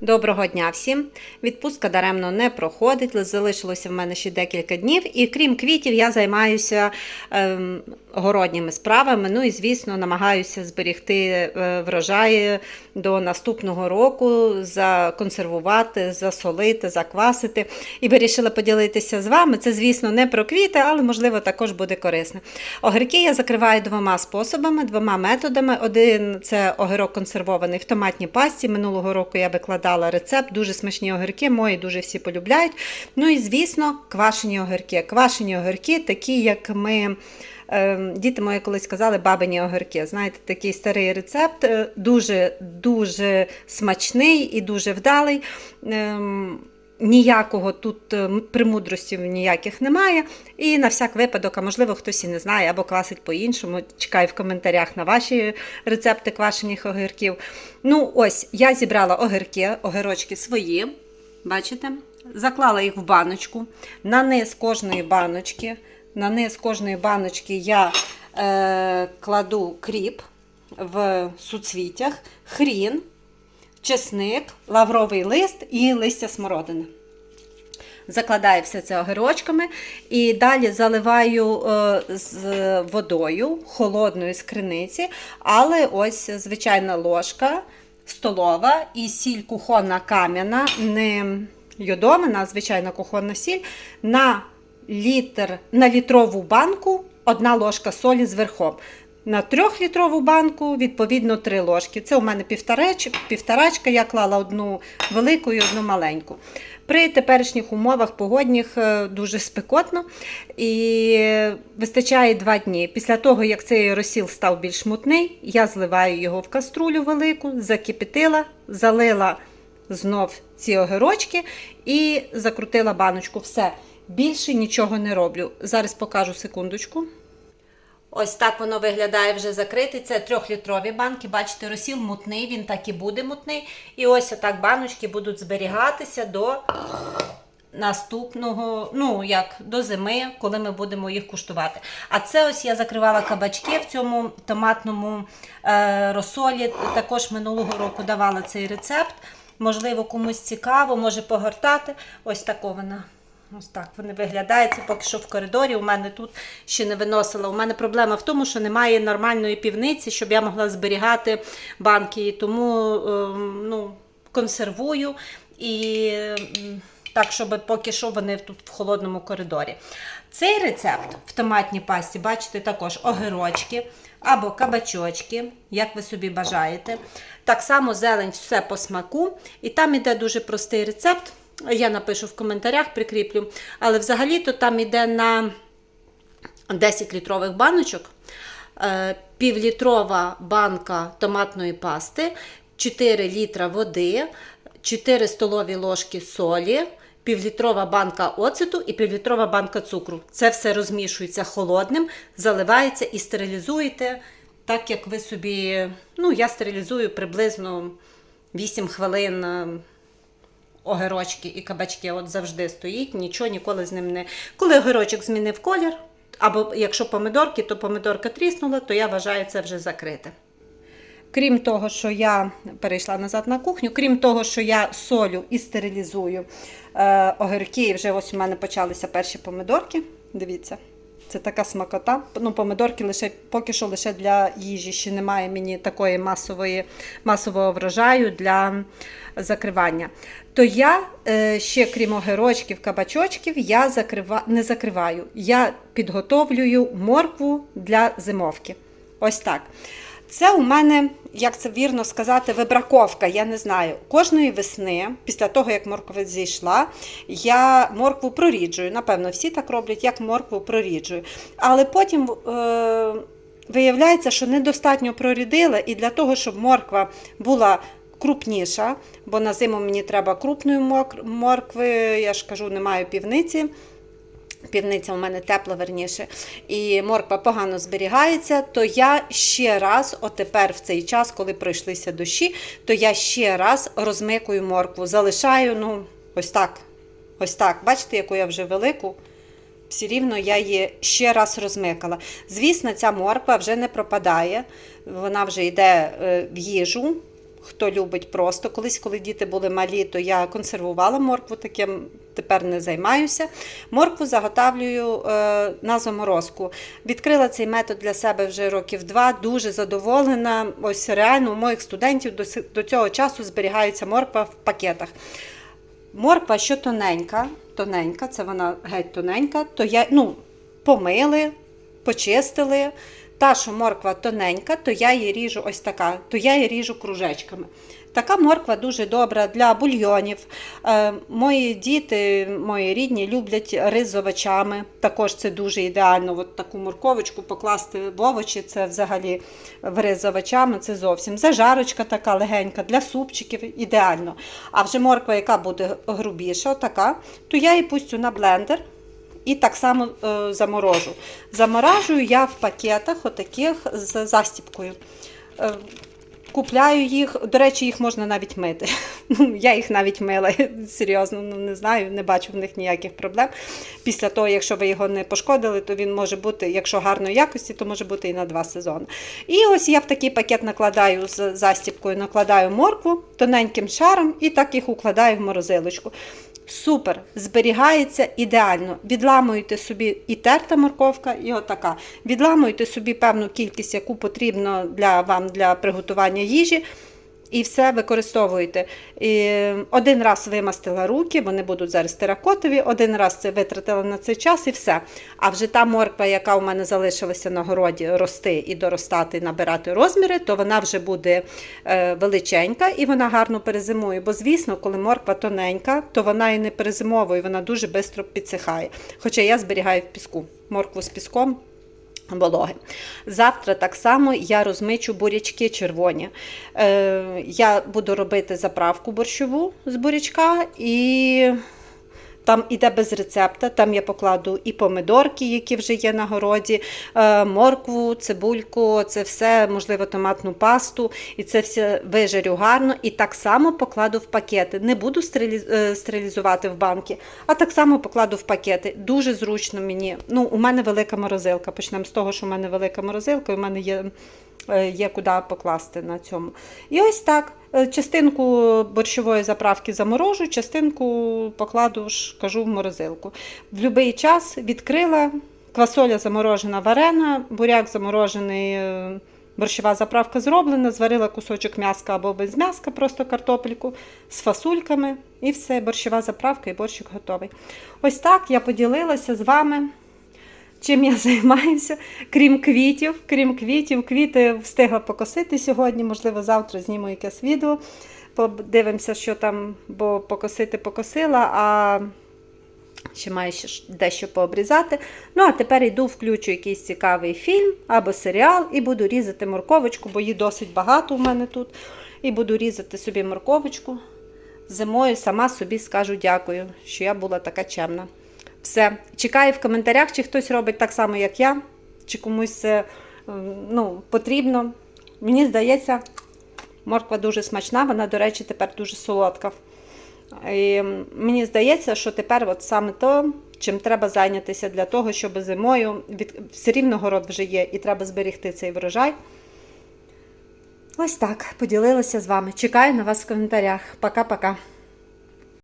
Доброго дня всім! Відпустка даремно не проходить, залишилося в мене ще декілька днів, і крім квітів, я займаюся ем, городніми справами. Ну і, звісно, намагаюся зберегти е, врожаї до наступного року, законсервувати, засолити, заквасити. І вирішила поділитися з вами. Це, звісно, не про квіти, але можливо також буде корисно. Огірки я закриваю двома способами, двома методами. Один це огірок консервований в томатній пасті. Минулого року я викладала рецепт, дуже смачні огірки, мої дуже всі полюбляють. Ну і, звісно, квашені огірки. Квашені огірки, такі, як ми. Ем, Діти мої колись казали бабині огірки. Знаєте, такий старий рецепт, е, дуже дуже смачний і дуже вдалий. Ніякого тут е, примудростів ніяких немає. І на всяк випадок, а можливо, хтось і не знає, або квасить по-іншому. Чекаю в коментарях на ваші рецепти квашених огірків. Ну, ось, я зібрала огірки, огірочки свої. Бачите? Заклала їх в баночку. На низ кожної баночки. На низ кожної баночки я е, кладу кріп в суцвітях, хрін, чесник, лавровий лист і листя смородини. Закладаю все це огірочками і далі заливаю е, з водою холодної з але ось звичайна ложка столова і сіль кухонна кам'яна, не йодомина, а звичайна кухонна сіль на літр на літрову банку одна ложка солі з верхом. На трьохлітрову банку, відповідно, три ложки. Це у мене півторач, півторачка, я клала одну велику і одну маленьку. При теперішніх умовах погодних е, дуже спекотно і вистачає два дні. Після того, як цей розсіл став більш мутний, я зливаю його в каструлю велику, закипятила, залила знов ці огірочки і закрутила баночку. Все. Більше нічого не роблю. Зараз покажу секундочку. Ось так воно виглядає вже закритий. Це трьохлітрові банки. Бачите, розсіл мутний, він так і буде мутний. І ось отак баночки будуть зберігатися до наступного, ну як до зими, коли ми будемо їх куштувати. А це ось я закривала кабачки в цьому томатному е, розсолі. Також минулого року давала цей рецепт. Можливо, комусь цікаво, може погортати. Ось тако вона. Ось так вони виглядають. Це поки що в коридорі. У мене тут ще не виносила. У мене проблема в тому, що немає нормальної півниці, щоб я могла зберігати банки. Тому ем, ну, консервую і ем, так, щоб поки що вони тут в холодному коридорі. Цей рецепт в томатній пасті, бачите, також огірочки або кабачочки, як ви собі бажаєте. Так само зелень, все по смаку. І там іде дуже простий рецепт. Я напишу в коментарях, прикріплю. Але взагалі-то там йде на 10 літрових баночок, е, півлітрова банка томатної пасти, 4 літра води, 4 столові ложки солі, півлітрова банка оцету і півлітрова банка цукру. Це все розмішується холодним, заливається і стерилізуєте, так як ви собі. Ну, я стерилізую приблизно 8 хвилин. Огірочки і кабачки от завжди стоїть, нічого ніколи з ним не. Коли огірочок змінив колір, або якщо помидорки, то помидорка тріснула, то я вважаю це вже закрите. Крім того, що я перейшла назад на кухню, крім того, що я солю і стерилізую е, огірки, і вже ось у мене почалися перші помидорки. Дивіться. Це така смакота. Ну, помидорки лише поки що лише для їжі. Ще немає мені такої масової, масового врожаю для закривання. То я е, ще, крім огірочків, кабачочків, я закрива... не закриваю. Я підготовлюю моркву для зимовки. Ось так. Це у мене, як це вірно сказати, вибраковка. Я не знаю. Кожної весни, після того, як морква зійшла, я моркву проріджую. Напевно, всі так роблять, як моркву проріджую. Але потім. Е- Виявляється, що недостатньо прорідила, і для того, щоб морква була крупніша, бо на зиму мені треба крупної моркви, я ж кажу, не маю півниці. Півниця у мене тепла, верніше, і морква погано зберігається, то я ще раз, отепер в цей час, коли пройшлися дощі, то я ще раз розмикую моркву. Залишаю, ну, ось так. Ось так. Бачите, яку я вже велику. Все рівно я її ще раз розмикала. Звісно, ця морква вже не пропадає, вона вже йде в їжу. Хто любить просто. Колись, коли діти були малі, то я консервувала моркву, таким тепер не займаюся. Моркву заготавлюю е, на заморозку. Відкрила цей метод для себе вже років два, дуже задоволена. Ось реально у моїх студентів до, цього часу зберігається морква в пакетах. Морква, що тоненька, тоненька, це вона геть тоненька, то я ну, помили, почистили. Та, що морква тоненька, то я її ріжу ось така, то я її ріжу кружечками. Така морква дуже добра для бульйонів. Е, мої діти, мої рідні люблять рис з овочами. Також це дуже ідеально. От таку морковочку покласти в овочі, це взагалі в рис з овочами, це зовсім. Зажарочка така легенька, для супчиків ідеально. А вже морква, яка буде грубіша, така, то я її пустю на блендер. І так само е, заморожу. Заморажую я в пакетах отаких з застіпкою. Е, купляю їх, до речі, їх можна навіть мити. Ну, Я їх навіть мила, серйозно, ну не знаю, не бачу в них ніяких проблем. Після того, якщо ви його не пошкодили, то він може бути, якщо гарної якості, то може бути і на два сезони. І ось я в такий пакет накладаю з застіпкою, накладаю моркву тоненьким шаром і так їх укладаю в морозилочку. Супер, зберігається ідеально. Відламуєте собі і терта морковка, і отака. Відламуєте собі певну кількість, яку потрібно для вам для приготування їжі. І все використовуєте. І один раз вимастила руки, вони будуть зараз теракотові, один раз це витратила на цей час і все. А вже та морква, яка у мене залишилася на городі, рости і доростати, набирати розміри, то вона вже буде е, величенька і вона гарно перезимує. Бо, звісно, коли морква тоненька, то вона і не перезимовує, вона дуже швидко підсихає. Хоча я зберігаю в піску. Моркву з піском вологи. Завтра так само я розмичу бурячки червоні. Е, я буду робити заправку борщову з бурячка і. Там іде без рецепта, там я покладу і помидорки, які вже є на городі, е, моркву, цибульку, це все, можливо, томатну пасту, і це все вижарю гарно. І так само покладу в пакети. Не буду е, стерилізувати в банки, а так само покладу в пакети. Дуже зручно мені. Ну, у мене велика морозилка. Почнемо з того, що у мене велика морозилка, і у мене є, є куди покласти на цьому. І ось так. Е, Частинку борщової заправки заморожу, частинку покладу ж, кажу, в морозилку. В будь-який час відкрила, квасоля заморожена варена, буряк заморожений, е, борщова заправка зроблена, зварила кусочок м'яска або без м'яска, просто картопельку з фасульками, і все, борщова заправка і борщик готовий. Ось так я поділилася з вами. Чим я займаюся, крім квітів, крім квітів, квіти встигла покосити сьогодні, можливо, завтра зніму якесь відео. Подивимося, що там, бо покосити покосила, а ще маю ще дещо пообрізати. Ну, а тепер йду, включу якийсь цікавий фільм або серіал і буду різати морковочку, бо її досить багато у мене тут. І буду різати собі морковочку. Зимою сама собі скажу дякую, що я була така чемна. Все. Чекаю в коментарях, чи хтось робить так само, як я, чи комусь ну, потрібно. Мені здається, морква дуже смачна, вона, до речі, тепер дуже солодка. І мені здається, що тепер от саме то, чим треба зайнятися для того, щоб зимою від... все рівно город вже є, і треба зберегти цей врожай. Ось так, поділилася з вами. Чекаю на вас в коментарях. Пока-пока.